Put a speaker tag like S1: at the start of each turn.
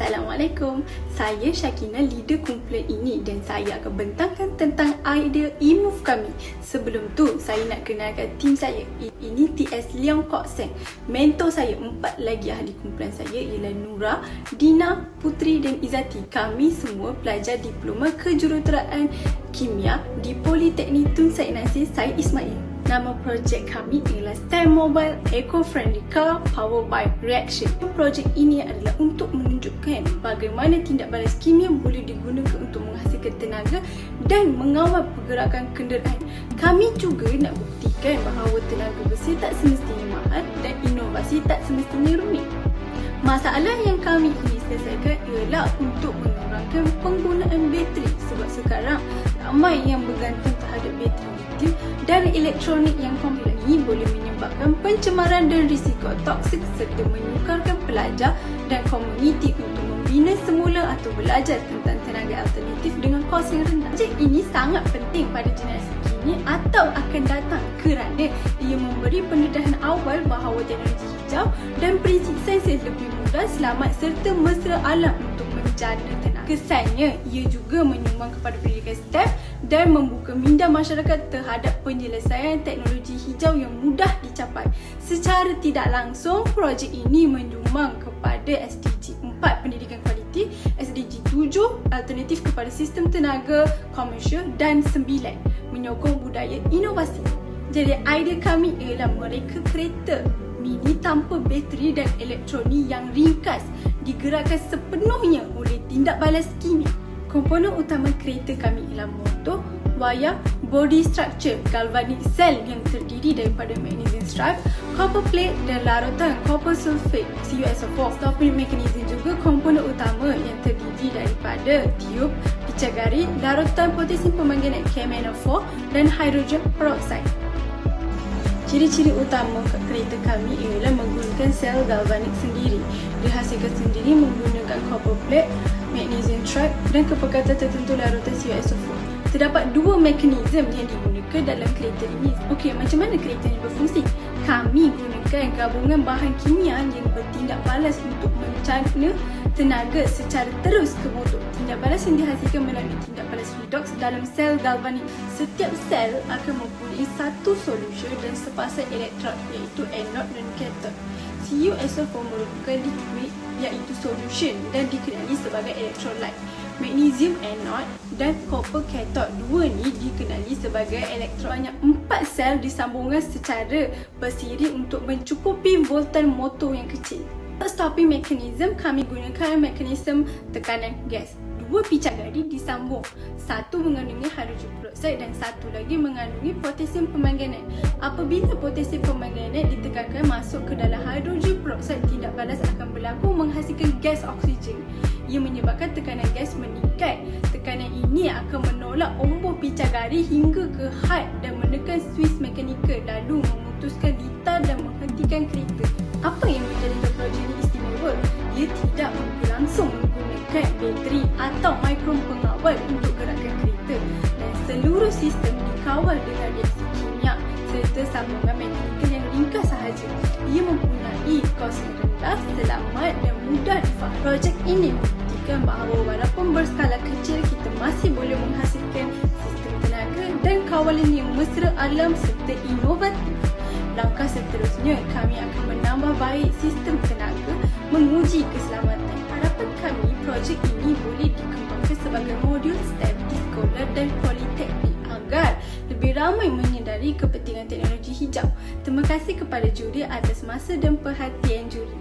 S1: Assalamualaikum. Saya Syakina, leader kumpulan ini dan saya akan bentangkan tentang idea e-move kami. Sebelum tu, saya nak kenalkan tim saya. Ini TS Leong Kok Seng. Mentor saya, empat lagi ahli kumpulan saya ialah Nura, Dina, Putri dan Izati. Kami semua pelajar diploma kejuruteraan kimia di Politeknik Tun Said Nasir Said Ismail. Nama projek kami ialah STEM Mobile Eco-Friendly Car Powered by Reaction. Projek ini adalah untuk menunjukkan bagaimana tindak balas kimia boleh digunakan untuk menghasilkan tenaga dan mengawal pergerakan kenderaan. Kami juga nak buktikan bahawa tenaga bersih tak semestinya mahal dan inovasi tak semestinya rumit. Masalah yang kami ingin selesaikan ialah untuk mengurangkan penggunaan bateri sebab sekarang ramai yang bergantung terhadap bateri lithium dan elektronik yang kompleks ini boleh menyebabkan pencemaran dan risiko toksik serta menyukarkan pelajar dan komuniti untuk membina semula atau belajar tentang tenaga alternatif dengan kos yang rendah. Projek ini sangat penting pada generasi kini atau akan datang kerana ia memberi pendedahan awal bahawa teknologi hijau dan prinsip sains lebih mudah, selamat serta mesra alam untuk menjana tenaga. Kesannya, ia juga menyumbang kepada pendidikan STEM dan membuka minda masyarakat terhadap penyelesaian teknologi hijau yang mudah dicapai. Secara tidak langsung, projek ini menyumbang kepada SDG 4 pendidikan kualiti, SDG 7 alternatif kepada sistem tenaga komersial dan 9 menyokong budaya inovasi. Jadi idea kami ialah mereka kereta mini tanpa bateri dan elektronik yang ringkas digerakkan sepenuhnya oleh tindak balas kimia. Komponen utama kereta kami ialah motor, wayar, body structure, galvanic cell yang terdiri daripada magnesium stripe, copper plate dan larutan copper sulfate CuSO4. Stopping mechanism juga komponen utama yang terdiri daripada tiub, picagari, larutan potasium permanganat KMnO4 dan hydrogen peroxide. Ciri-ciri utama kereta kami ialah menggunakan sel galvanik sendiri. Dihasilkan sendiri menggunakan copper plate, magnesium stripe dan kepekatan tertentu larutan CuSO4. Terdapat dua mekanisme yang digunakan dalam kereta ini. Okey, macam mana kereta ini berfungsi? Kami gunakan gabungan bahan kimia yang bertindak balas untuk mencana tenaga secara terus ke motor. Tindak balas yang dihasilkan melalui tindak redox dalam sel galvanik. Setiap sel akan mempunyai satu solusi dan sepasang elektrod iaitu anode dan cathode. CuSO4 merupakan liquid iaitu solution dan dikenali sebagai electrolyte. Magnesium anode dan copper cathode dua ni dikenali sebagai elektron yang empat sel disambungkan secara bersiri untuk mencukupi voltan motor yang kecil. Stopping mechanism kami gunakan mekanisme tekanan gas dua picagari disambung. Satu mengandungi hidrogen peroksida dan satu lagi mengandungi potasium permanganat. Apabila potasium permanganat ditekankan masuk ke dalam hidrogen peroksida, tidak balas akan berlaku menghasilkan gas oksigen. Ia menyebabkan tekanan gas meningkat. Tekanan ini akan menolak umbuh picagari hingga ke had dan menekan suis mekanikal lalu memutuskan litar dan menghentikan kereta. Atau mikron pengawal untuk gerakan kereta dan seluruh sistem dikawal dengan reaksi kimia serta sambungan mekanikal yang ringkas sahaja. Ia mempunyai kos yang rendah, selamat dan mudah difahami. Projek ini membuktikan bahawa walaupun berskala kecil kita masih boleh menghasilkan sistem tenaga dan kawalan yang mesra alam serta inovatif. Langkah seterusnya, kami akan menambah baik sistem tenaga menguji keselamatan projek ini boleh dikembangkan sebagai modul STEM di sekolah dan politeknik agar lebih ramai menyedari kepentingan teknologi hijau. Terima kasih kepada juri atas masa dan perhatian juri.